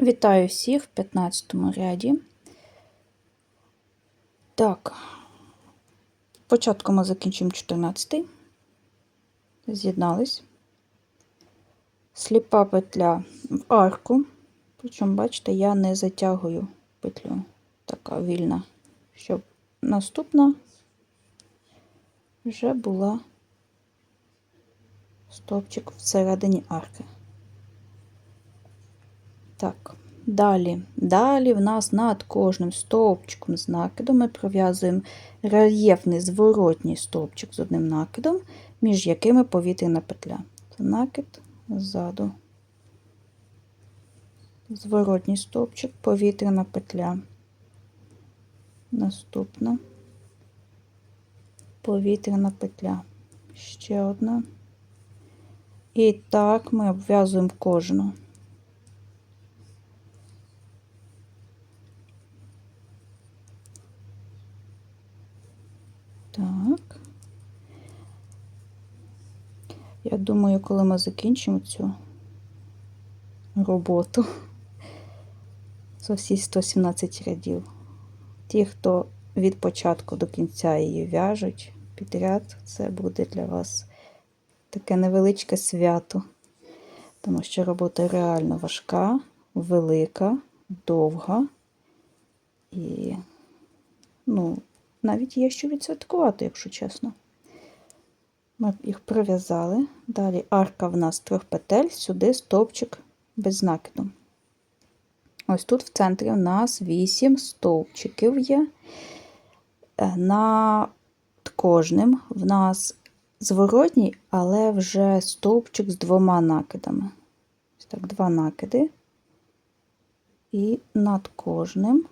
Вітаю всіх в 15 ряді. Так, спочатку ми закінчимо 14. -й. З'єднались. Сліпа петля в арку. Причому, бачите, я не затягую петлю. Така вільна, щоб наступна вже була стовпчик всередині арки. Так, далі. Далі в нас над кожним стовпчиком з накидом ми пров'язуємо рельєфний зворотній стовпчик з одним накидом, між якими повітряна петля. Це накид ззаду. Зворотній стовпчик, повітряна петля. Наступна повітряна петля. Ще одна. І так ми обв'язуємо кожну. Так. Я думаю, коли ми закінчимо цю роботу за всі 117 рядів, ті, хто від початку до кінця її в'яжуть підряд, це буде для вас таке невеличке свято, тому що робота реально важка, велика, довга і, ну, навіть є що відсвяткувати, якщо чесно. Ми їх прив'язали. Далі арка в нас трьох петель, сюди стовпчик без накиду. Ось тут в центрі у нас 8 стовпчиків є. Е, над кожним в нас зворотній, але вже стовпчик з двома накидами. Ось так, два накиди. І над кожним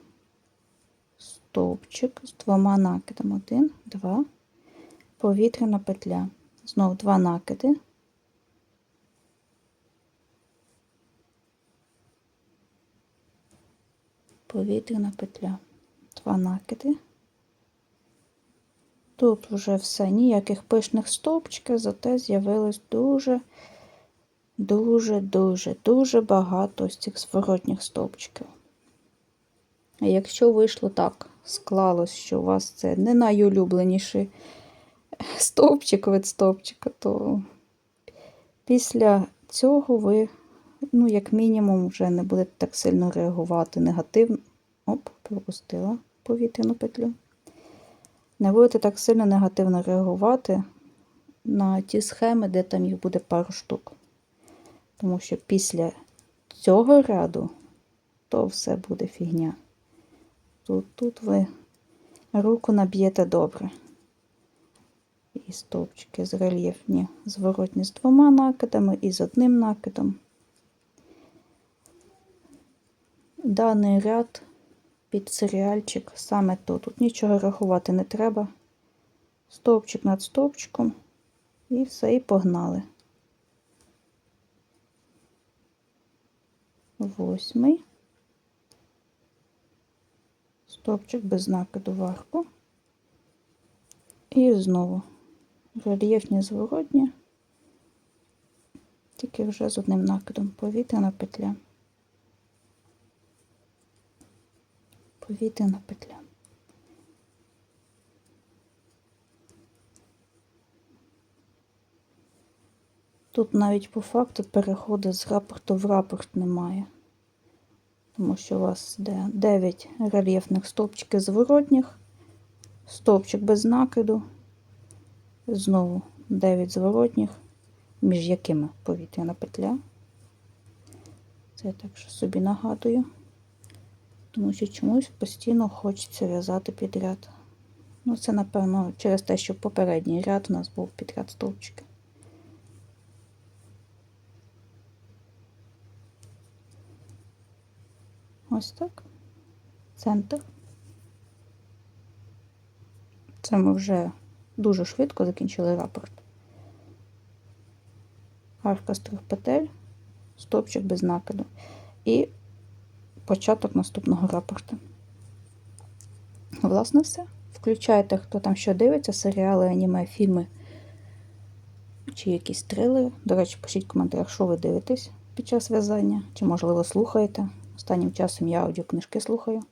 стовпчик з двома накидами. Один, два, повітряна петля. Знову два накиди. Повітряна петля. Два накиди. Тут вже все, ніяких пишних стовпчиків, зате з'явилось дуже, дуже, дуже, дуже багато ось цих зворотніх стовпчиків. А якщо вийшло так, склалось, що у вас це не найулюбленіший стовпчик від стовпчика, то після цього ви, ну, як мінімум, вже не будете так сильно реагувати негативно. Оп, пропустила повітряну петлю. Не будете так сильно негативно реагувати на ті схеми, де там їх буде пару штук. Тому що після цього ряду то все буде фігня. Тут, тут ви руку наб'єте добре. І стовпчики з рельєфні, зворотні з двома накидами і з одним накидом. Даний ряд під серіальчик саме то. Тут нічого рахувати не треба. Стовпчик над стовпчиком і все, і погнали. Восьмий. Стовпчик без накиду в. І знову рельєфні зворотні, тільки вже з одним накидом повітряна петля. Повітряна петля. Тут навіть по факту переходу з рапорту в рапорт немає тому що у вас йде 9 рельєфних стовпчиків зворотніх, стовпчик без накиду, знову 9 зворотніх, між якими повітряна петля. Це я так що собі нагадую, тому що чомусь постійно хочеться в'язати підряд. Ну, це, напевно, через те, що попередній ряд у нас був підряд стовпчики. Ось так. Центр. Це ми вже дуже швидко закінчили рапорт. Арка з трьох петель, стопчик без накиду. І початок наступного рапорту. Власне, все. Включайте, хто там що дивиться, серіали, аніме, фільми чи якісь трилери. До речі, пишіть в коментарях, що ви дивитесь під час в'язання, чи, можливо, слухаєте Останнім часом я аудіокнижки слухаю.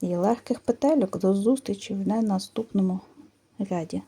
І легких петельок до зустрічі в наступному ряді.